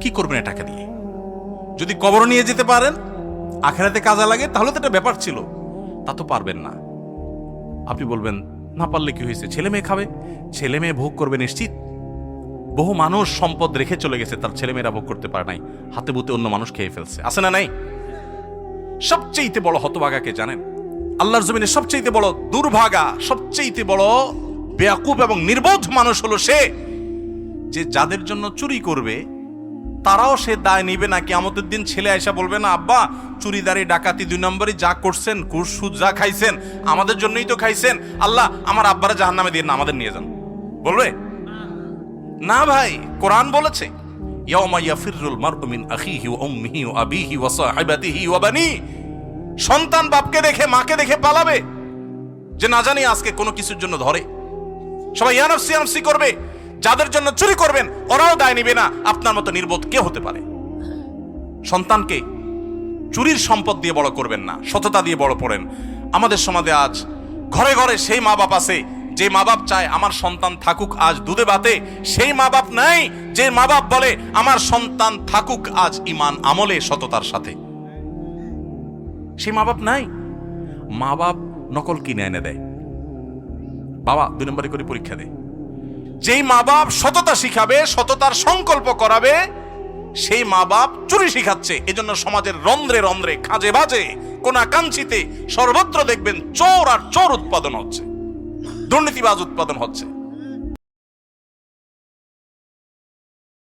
কি করবেন টাকা দিয়ে যদি কবর নিয়ে যেতে পারেন, আখেরাতে কাজে লাগে, তাহলে তো একটা ব্যাপার ছিল। তা তো পারবেন না। আপনি বলবেন, না পারলে কি হয়েছে? ছেলে মেয়ে খাবে? ছেলে মেয়ে ভোগ করবে নিশ্চিত? বহু মানুষ সম্পদ রেখে চলে গেছে, তার ছেলেমেয়েরা ভোগ করতে পারে নাই। হাতে বুতে অন্য মানুষ খেয়ে ফেলছে। আছে না নাই? সবচেয়েতে বড় হতভাগাকে জানেন? আল্লাহর জমিনে সবচেয়েতে বড় দুর্ভাগা, সবচেয়েতে বড় বেয়াকুব এবং নির্বোধ মানুষ হলো সে যে যাদের জন্য চুরি করবে তারাও সে দায় নিবে না, কিয়ামতের দিন ছেলে আয়সা বলবে, না, আব্বা, চুরিদারি, ডাকাতি দুই নম্বরই যা করছেন, ঘুষ, সুদ যা খাইছেন, আমাদের জন্যই তো খাইছেন, আল্লাহ আমার আব্বারা জাহান নামে দিয়ে না আমাদের নিয়ে যান। বলবে? না ভাই, কোরআন বলেছে সন্তান বাপকে দেখে, মাকে দেখে পালাবে, যে না জানি আজকে কোনো কিছুর জন্য ধরে। সবাই ইয়ানফসি ইয়ানফসি করবে। যাদের জন্য চুরি করবেন, ওরাও দায় নিবে না। আপনার মতো নির্বোধ কে হতে পারে। সন্তানকে চুরির সম্পদ দিয়ে বড় করবেন না, সততা দিয়ে বড় করেন আমাদের সমাজে আজ ঘরে ঘরে সেই মা বাপ আছে, যে মা বাপ চায় আমার সন্তান থাকুক আজ দুধে বাতে সেই মা বাপ নাই যে মা বাপ বলে আমার সন্তান থাকুক আজ ইমান আমলে সততার সাথে। সেই মা বাপ নাই। মা বাপ নকল কিনে এনে দেয়। বাবা, দুই নম্বরে করে পরীক্ষা দেয় যেই মা বাপ সততা শিখাবে, সততার সংকল্প করাবে, সেই মা বাপ চুরি শিখাচ্ছে। এজন্য সমাজের রন্ধ্রে রন্ধ্রে, খাঁজে বাজে কোনা কাঞ্চিতে সর্বত্র দেখবেন চোর আর চোর উৎপাদন হচ্ছে। দুর্নীতিবাজ উৎপাদন হচ্ছে।